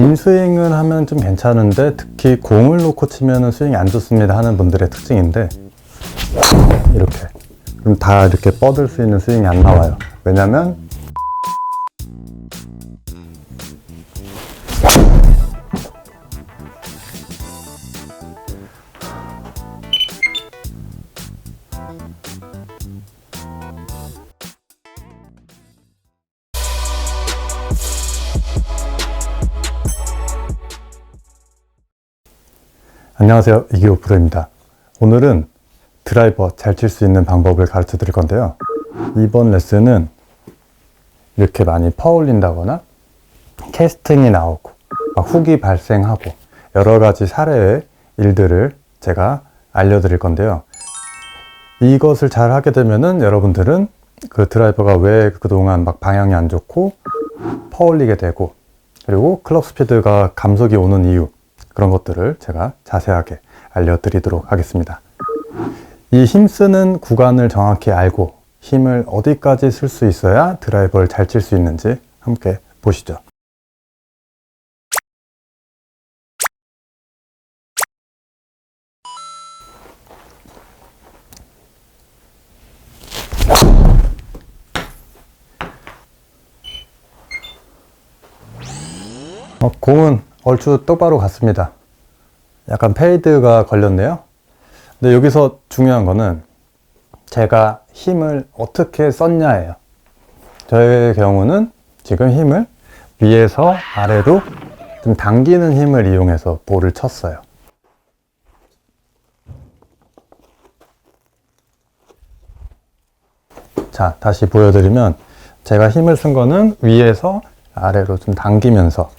빈 스윙을 하면 좀 괜찮은데 특히 공을 놓고 치면 스윙이 안 좋습니다 하는 분들의 특징인데 이렇게. 그럼 다 이렇게 뻗을 수 있는 스윙이 안 나와요. 왜냐면 안녕하세요. 이기호 프로입니다. 오늘은 드라이버 잘 칠 수 있는 방법을 가르쳐 드릴 건데요. 이번 레슨은 이렇게 많이 퍼올린다거나 캐스팅이 나오고 막 훅이 발생하고 여러 가지 사례의 일들을 제가 알려드릴 건데요. 이것을 잘 하게 되면은 여러분들은 그 드라이버가 왜 그동안 막 방향이 안 좋고 퍼올리게 되고 그리고 클럽 스피드가 감속이 오는 이유 그런 것들을 제가 자세하게 알려드리도록 하겠습니다. 이 힘쓰는 구간을 정확히 알고 힘을 어디까지 쓸 수 있어야 드라이버를 잘 칠 수 있는지 함께 보시죠. 어, 공은 얼추 똑바로 갔습니다. 약간 페이드가 걸렸네요. 근데 여기서 중요한 거는 제가 힘을 어떻게 썼냐예요. 저의 경우는 지금 힘을 위에서 아래로 좀 당기는 힘을 이용해서 볼을 쳤어요. 자, 다시 보여드리면 제가 힘을 쓴 거는 위에서 아래로 좀 당기면서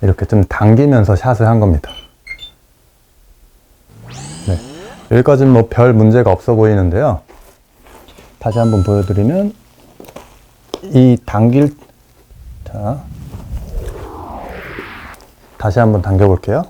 이렇게 좀 당기면서 샷을 한 겁니다. 네. 여기까지는 뭐 별 문제가 없어 보이는데요. 다시 한번 보여드리면 이 당길 자 다시 한번 당겨 볼게요.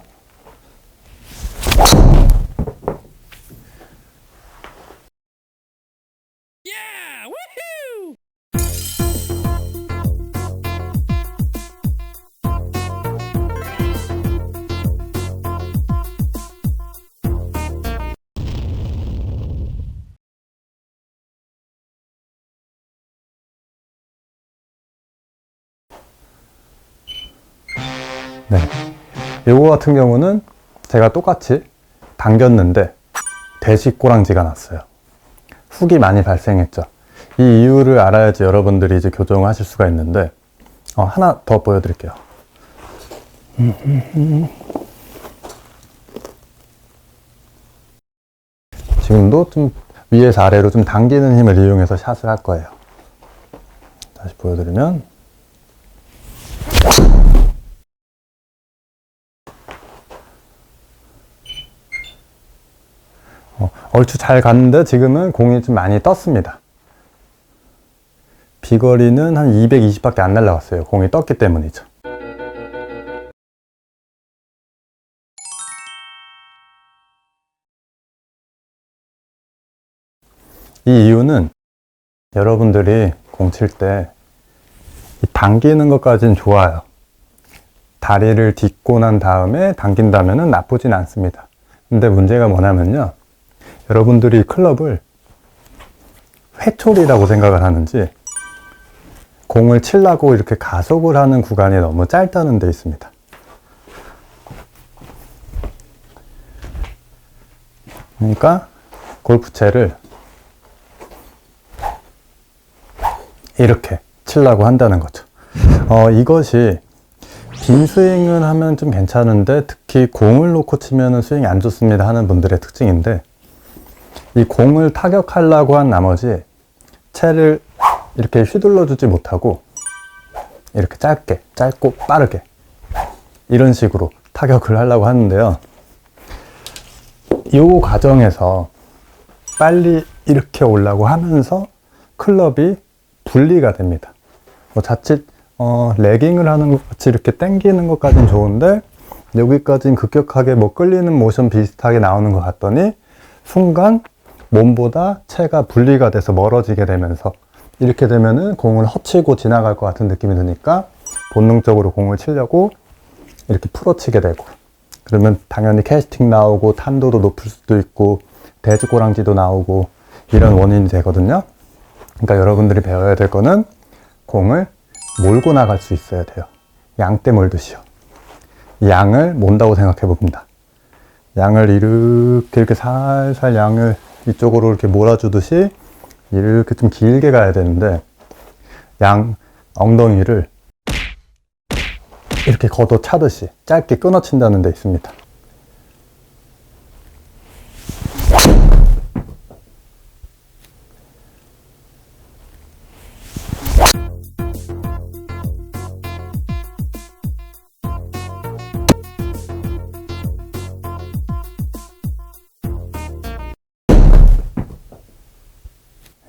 네. 요거 같은 경우는 제가 똑같이 당겼는데 대시 꼬랑지가 났어요. 훅이 많이 발생했죠. 이 이유를 알아야지 여러분들이 이제 교정을 하실 수가 있는데 어, 하나 더 보여드릴게요. 지금도 좀 위에서 아래로 좀 당기는 힘을 이용해서 샷을 할 거예요. 다시 보여드리면 어, 얼추 잘 갔는데 지금은 공이 좀 많이 떴습니다. 비거리는 한 220밖에 안 날라갔어요. 공이 떴기 때문이죠. 이 이유는 여러분들이 공 칠 때 당기는 것까지는 좋아요. 다리를 딛고 난 다음에 당긴다면 나쁘진 않습니다. 근데 문제가 뭐냐면요. 여러분들이 클럽을 회초리라고 생각을 하는지 공을 치려고 이렇게 가속을 하는 구간이 너무 짧다는 데 있습니다. 그러니까 골프채를 이렇게 치려고 한다는 거죠. 어, 이것이 빈 스윙을 하면 좀 괜찮은데 특히 공을 놓고 치면 스윙이 안 좋습니다 하는 분들의 특징인데 이 공을 타격하려고 한 나머지 채를 이렇게 휘둘러 주지 못하고 이렇게 짧게 짧고 빠르게 이런 식으로 타격을 하려고 하는데요. 이 과정에서 빨리 이렇게 오려고 하면서 클럽이 분리가 됩니다. 뭐 자칫 어, 레깅을 하는 것 같이 이렇게 당기는 것까지는 좋은데 여기까지는 급격하게 뭐 끌리는 모션 비슷하게 나오는 것 같더니 순간 몸보다 체가 분리가 돼서 멀어지게 되면서 이렇게 되면은 공을 허치고 지나갈 것 같은 느낌이 드니까 본능적으로 공을 치려고 이렇게 풀어치게 되고 그러면 당연히 캐스팅 나오고 탄도도 높을 수도 있고 대지꼬랑지도 나오고 이런 원인이 되거든요. 그러니까 여러분들이 배워야 될 거는 공을 몰고 나갈 수 있어야 돼요. 양떼 몰듯이요. 양을 몬다고 생각해 봅니다. 양을 이렇게 이렇게 살살 양을 이쪽으로 이렇게 몰아주듯이 이렇게 좀 길게 가야 되는데 양 엉덩이를 이렇게 걷어 차듯이 짧게 끊어친다는 데 있습니다.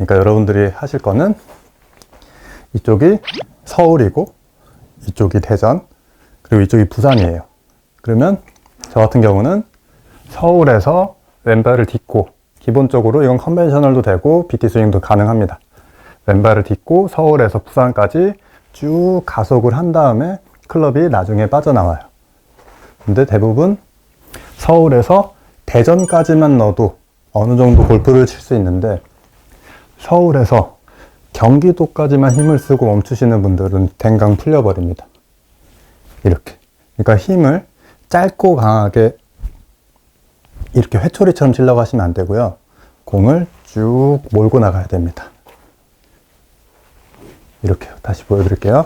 그러니까 여러분들이 하실 거는 이쪽이 서울이고 이쪽이 대전 그리고 이쪽이 부산이에요. 그러면 저 같은 경우는 서울에서 왼발을 딛고 기본적으로 이건 컨벤셔널도 되고 BT 스윙도 가능합니다. 왼발을 딛고 서울에서 부산까지 쭉 가속을 한 다음에 클럽이 나중에 빠져나와요. 근데 대부분 서울에서 대전까지만 넣어도 어느 정도 골프를 칠 수 있는데 서울에서 경기도까지만 힘을 쓰고 멈추시는 분들은 댕강 풀려버립니다. 이렇게. 그러니까 힘을 짧고 강하게 이렇게 회초리처럼 치려고 하시면 안 되고요. 공을 쭉 몰고 나가야 됩니다. 이렇게 다시 보여드릴게요.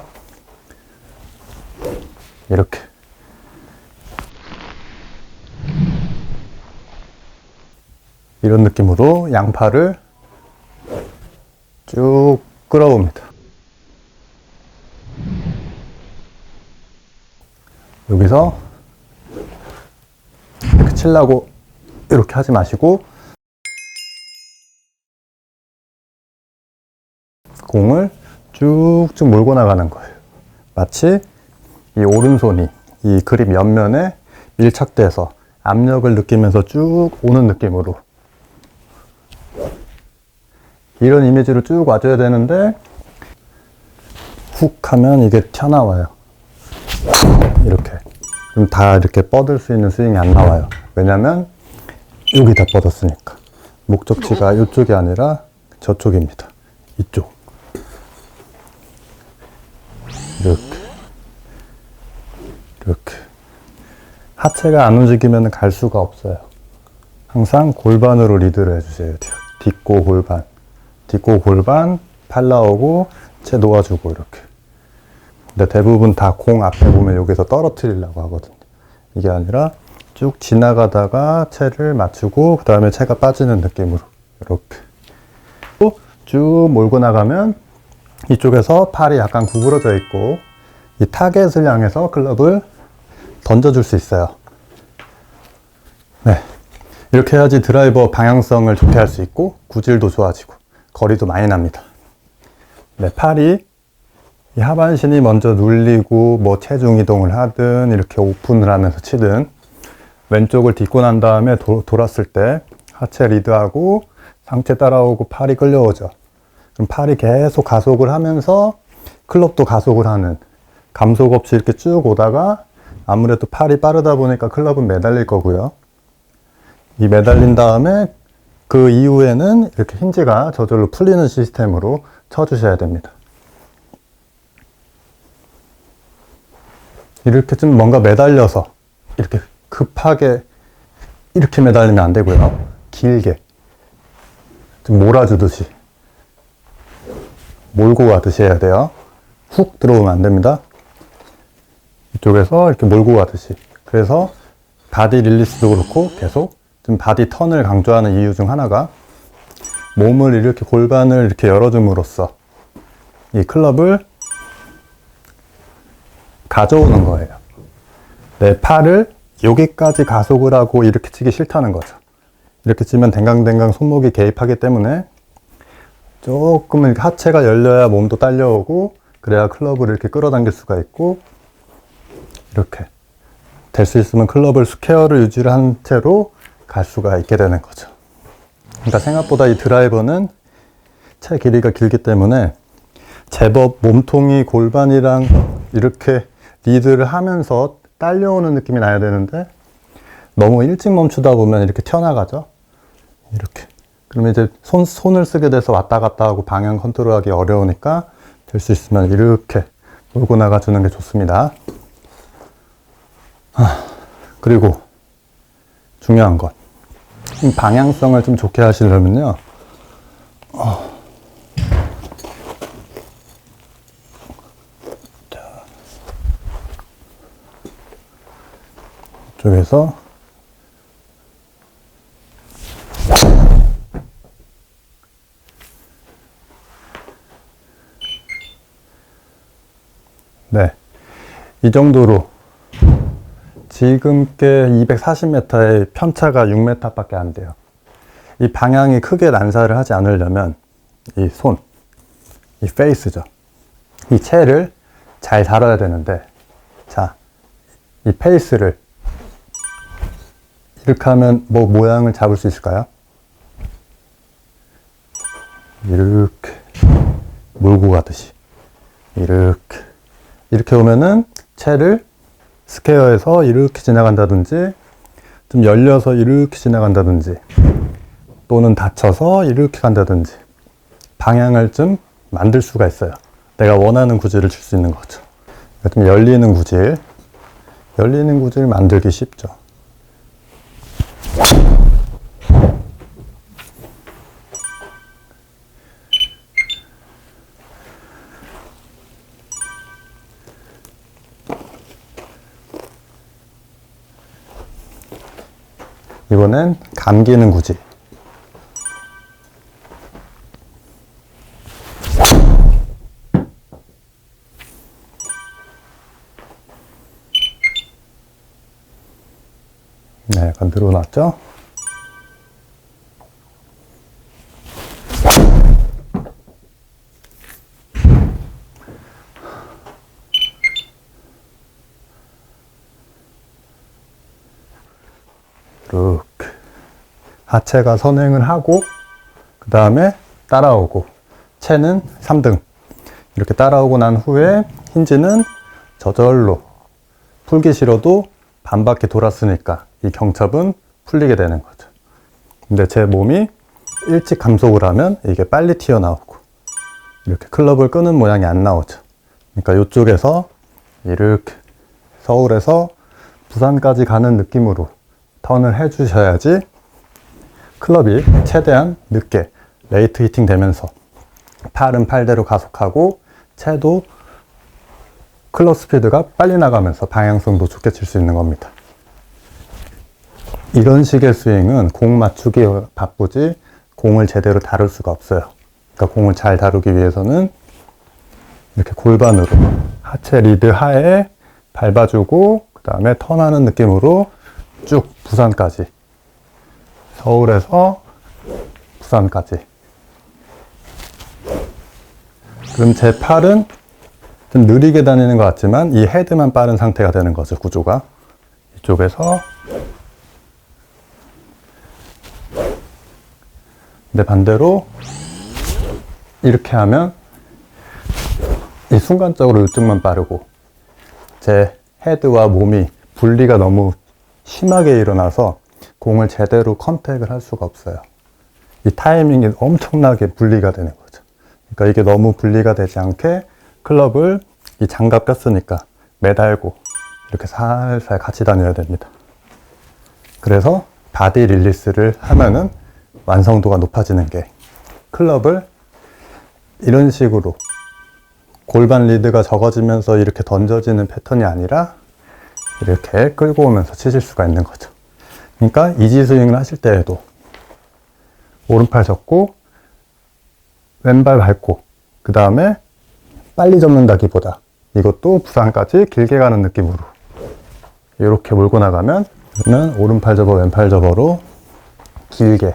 이렇게. 이런 느낌으로 양팔을 쭉 끌어옵니다. 여기서 이렇게 칠라고 이렇게 하지 마시고 공을 쭉쭉 몰고 나가는 거예요. 마치 이 오른손이 이 그립 옆면에 밀착돼서 압력을 느끼면서 쭉 오는 느낌으로 이런 이미지로 쭉 와줘야 되는데 훅 하면 이게 튀어나와요. 이렇게. 그럼 다 이렇게 뻗을 수 있는 스윙이 안 나와요. 왜냐면 여기 다 뻗었으니까. 목적지가 이쪽이 아니라 저쪽입니다. 이쪽. 이렇게. 이렇게. 하체가 안 움직이면 갈 수가 없어요. 항상 골반으로 리드를 해주셔야 돼요. 딛고 골반. 딛고 골반, 팔 나오고, 채 놓아주고, 이렇게. 근데 대부분 다 공 앞에 보면 여기서 떨어뜨리려고 하거든요. 이게 아니라 쭉 지나가다가 채를 맞추고, 그 다음에 채가 빠지는 느낌으로. 이렇게. 또 쭉 몰고 나가면 이쪽에서 팔이 약간 구부러져 있고, 이 타겟을 향해서 클럽을 던져줄 수 있어요. 네. 이렇게 해야지 드라이버 방향성을 좋게 할 수 있고, 구질도 좋아지고, 거리도 많이 납니다. 네, 팔이 이 하반신이 먼저 눌리고 뭐 체중 이동을 하든 이렇게 오픈을 하면서 치든 왼쪽을 딛고 난 다음에 도, 돌았을 때 하체 리드하고 상체 따라오고 팔이 끌려오죠. 그럼 팔이 계속 가속을 하면서 클럽도 가속을 하는 감속 없이 이렇게 쭉 오다가 아무래도 팔이 빠르다 보니까 클럽은 매달릴 거고요. 이 매달린 다음에 그 이후에는 이렇게 힌지가 저절로 풀리는 시스템으로 쳐주셔야 됩니다. 이렇게 좀 뭔가 매달려서 이렇게 급하게 이렇게 매달리면 안 되고요. 길게 좀 몰아주듯이 몰고 가듯이 해야 돼요. 훅 들어오면 안 됩니다. 이쪽에서 이렇게 몰고 가듯이. 그래서 바디 릴리스도 그렇고 계속 좀 바디 턴을 강조하는 이유 중 하나가 몸을 이렇게 골반을 이렇게 열어줌으로써 이 클럽을 가져오는 거예요. 내 팔을 여기까지 가속을 하고 이렇게 치기 싫다는 거죠. 이렇게 치면 댕강댕강 손목이 개입하기 때문에 조금 이렇게 하체가 열려야 몸도 딸려오고 그래야 클럽을 이렇게 끌어당길 수가 있고 이렇게 될 수 있으면 클럽을 스퀘어를 유지를 한 채로 갈 수가 있게 되는 거죠. 그러니까 생각보다 이 드라이버는 채 길이가 길기 때문에 제법 몸통이 골반이랑 이렇게 리드를 하면서 딸려오는 느낌이 나야 되는데 너무 일찍 멈추다 보면 이렇게 튀어나가죠. 이렇게. 그러면 이제 손, 손을 쓰게 돼서 왔다 갔다 하고 방향 컨트롤하기 어려우니까 될 수 있으면 이렇게 몰고 나가주는 게 좋습니다. 아, 그리고 중요한 것. 이 방향성을 좀 좋게 하시려면요. 어. 자. 이쪽에서 네. 이 정도로 지금 께 240m의 편차가 6m밖에 안 돼요. 이 방향이 크게 난사를 하지 않으려면 이 손, 이 페이스죠. 이 채를 잘 다뤄야 되는데, 자, 이 페이스를 이렇게 하면 뭐 모양을 잡을 수 있을까요? 이렇게 몰고 가듯이 이렇게 이렇게 오면은 채를 스퀘어에서 이렇게 지나간다든지 좀 열려서 이렇게 지나간다든지 또는 닫혀서 이렇게 간다든지 방향을 좀 만들 수가 있어요. 내가 원하는 구질을 줄 수 있는 거죠. 좀 열리는 구질, 열리는 구질 만들기 쉽죠. 이번엔 감기는 구질. 네, 약간 늘어났죠? 이렇게 하체가 선행을 하고 그 다음에 따라오고 채는 3등 이렇게 따라오고 난 후에 힌지는 저절로 풀기 싫어도 반 바퀴 돌았으니까 이 경첩은 풀리게 되는 거죠. 근데 제 몸이 일찍 감속을 하면 이게 빨리 튀어나오고 이렇게 클럽을 끄는 모양이 안 나오죠. 그러니까 이쪽에서 이렇게 서울에서 부산까지 가는 느낌으로 턴을 해주셔야지 클럽이 최대한 늦게 레이트 히팅 되면서 팔은 팔대로 가속하고 채도 클럽 스피드가 빨리 나가면서 방향성도 좋게 칠 수 있는 겁니다. 이런 식의 스윙은 공 맞추기 바쁘지 공을 제대로 다룰 수가 없어요. 그러니까 공을 잘 다루기 위해서는 이렇게 골반으로 하체 리드 하에 밟아주고 그 다음에 턴하는 느낌으로 쭉 부산까지 서울에서 부산까지. 그럼 제 팔은 좀 느리게 다니는 것 같지만 이 헤드만 빠른 상태가 되는 거죠 구조가. 이쪽에서. 근데 반대로 이렇게 하면 이 순간적으로 이쪽만 빠르고 제 헤드와 몸이 분리가 너무 심하게 일어나서 공을 제대로 컨택을 할 수가 없어요. 이 타이밍이 엄청나게 분리가 되는 거죠. 그러니까 이게 너무 분리가 되지 않게 클럽을 이 장갑 꼈으니까 매달고 이렇게 살살 같이 다녀야 됩니다. 그래서 바디 릴리스를 하면은 완성도가 높아지는 게 클럽을 이런 식으로 골반 리드가 적어지면서 이렇게 던져지는 패턴이 아니라 이렇게 끌고 오면서 치실 수가 있는 거죠. 그러니까 이지 스윙을 하실 때에도 오른팔 접고 왼발 밟고 그 다음에 빨리 접는다기보다 이것도 부산까지 길게 가는 느낌으로 이렇게 몰고 나가면 오른팔 접어 왼팔 접어로 길게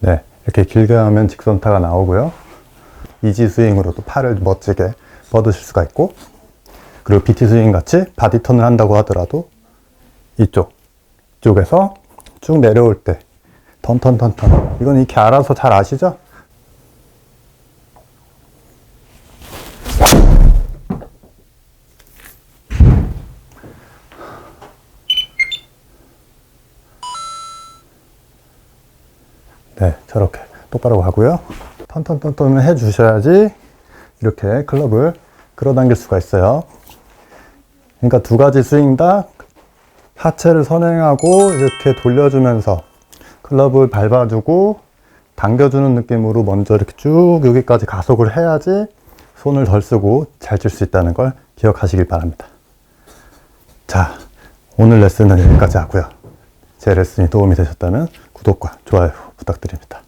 네, 이렇게 길게 하면 직선타가 나오고요. 이지 스윙으로도 팔을 멋지게 뻗으실 수가 있고 그리고 BT 스윙 같이 바디 턴을 한다고 하더라도 이쪽 쪽에서 쭉 내려올 때 턴턴턴턴 이건 이렇게 알아서 잘 아시죠? 네, 저렇게 똑바로 가고요. 턴턴턴턴을 해 주셔야지 이렇게 클럽을 끌어당길 수가 있어요. 그러니까 두 가지 스윙 다 하체를 선행하고 이렇게 돌려주면서 클럽을 밟아주고 당겨주는 느낌으로 먼저 이렇게 쭉 여기까지 가속을 해야지 손을 덜 쓰고 잘 칠 수 있다는 걸 기억하시길 바랍니다. 자, 오늘 레슨은 여기까지 하고요. 제 레슨이 도움이 되셨다면 구독과 좋아요 부탁드립니다.